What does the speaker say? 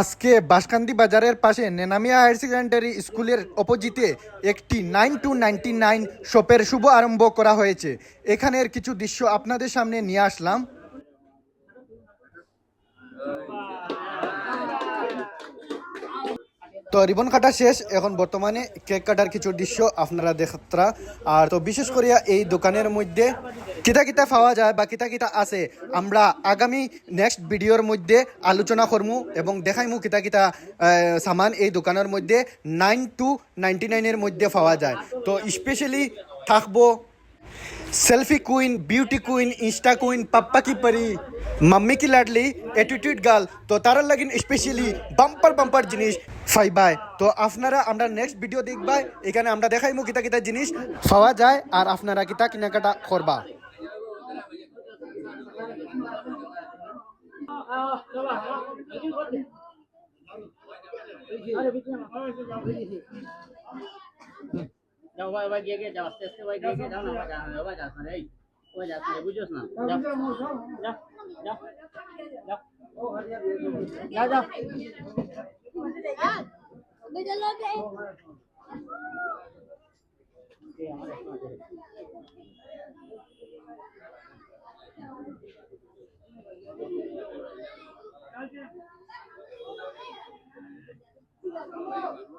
আজকে বাসকান্দি বাজারের পাশে নেনামিয়া হায়ার সেকেন্ডারি স্কুলের অপোজিটে একটি নাইন টু নাইনটি নাইন শপের শুভ আরম্ভ করা হয়েছে। এখানের কিছু দৃশ্য আপনাদের সামনে নিয়ে আসলাম। তো রিবন কাটা শেষ। এখন বর্তমানে কেক কাটার কিছু দৃশ্য আপনারা দেখতরা। আর তো বিশেষ করিয়া এই দোকানের মধ্যে কিতা কিতা পাওয়া যায় বা কিতা কিতা আছে, আমরা আগামী নেক্সট ভিডিওর মধ্যে আলোচনা করমু এবং দেখাইমু কিতা কিতা সামান এই দোকানের মধ্যে নাইন টু নাইনটি নাইনের মধ্যে পাওয়া যায়। তো স্পেশালি থাকব selfie queen beauty queen insta queen পাপ্পা কি পরি মাম্মি কি লাডলি অ্যাটিটিউড গার্ল তো তার লাগিন স্পেশালি বাম্পার বাম্পার জিনিস ফাইবাই তো আপনারা আমরা নেক্সট ভিডিও দেখবাই এখানে আমরা দেখাইমু কিতা কিতা জিনিস পাওয়া যায় আর আপনারা কিতা কেনাকাটা করবা। যাও, ভাই ভাই, গিয়ে গিয়ে যাও, আস্তে আস্তে, ভাই, গিয়ে গিয়ে যাও না, ভাই, যাও না এই, ওই যাস না বুঝছস না যাও যাও যাও যাও, Thank you.